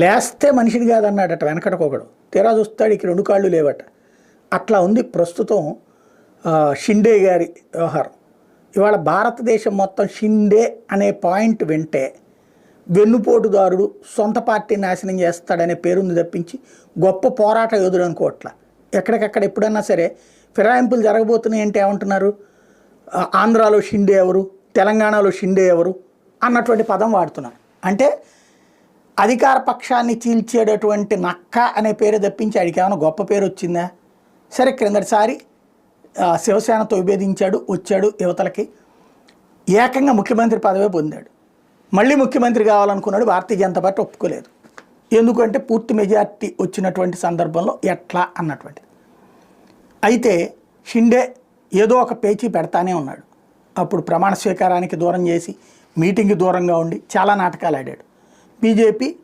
లేస్తే మనిషిని కాదన్నాడట వెనకటకొకడు తీరా చూస్తాడు ఇక రెండు కాళ్ళు లేవట. అట్లా ఉంది ప్రస్తుతం షిండే గారి వ్యవహారం. ఇవాళ భారతదేశం మొత్తం షిండే అనే పాయింట్ వింటే వెన్నుపోటుదారుడు సొంత పార్టీ నాశనం చేస్తాడనే పేరుంది తప్పించి గొప్ప పోరాట యోధుడు అనుకోవట్ల. ఎక్కడికక్కడ ఎప్పుడన్నా సరే ఫిరాయింపులు జరగబోతున్నాయి అంటే ఏమంటున్నారు ఆంధ్రాలో షిండే ఎవరు? తెలంగాణలో షిండే ఎవరు? అన్నటువంటి పదం వాడుతున్నారు. అంటే అధికార పక్షాన్ని చీల్చేటటువంటి నక్క అనే పేరు తప్పించి ఆడికి ఏమైనా గొప్ప పేరు వచ్చిందా? సరే క్రిందటిసారి శివసేనతో విభేదించాడు వచ్చాడు యువతలకి. ఏకంగా ముఖ్యమంత్రి పదవి పొందాడు. మళ్ళీ ముఖ్యమంత్రి కావాలనుకున్నాడు భారతీయ జనతా పార్టీ ఒప్పుకోలేదు. ఎందుకంటే పూర్తి మెజార్టీ వచ్చినటువంటి సందర్భంలో ఎట్లా అన్నటువంటిది అయితే షిండే ఏదో ఒక పేచీ పెడతానే ఉన్నాడు. అప్పుడు ప్రమాణ స్వీకారానికి దూరం చేసి మీటింగ్కి దూరంగా ఉండి చాలా నాటకాలు ఆడాడు. बीजेपी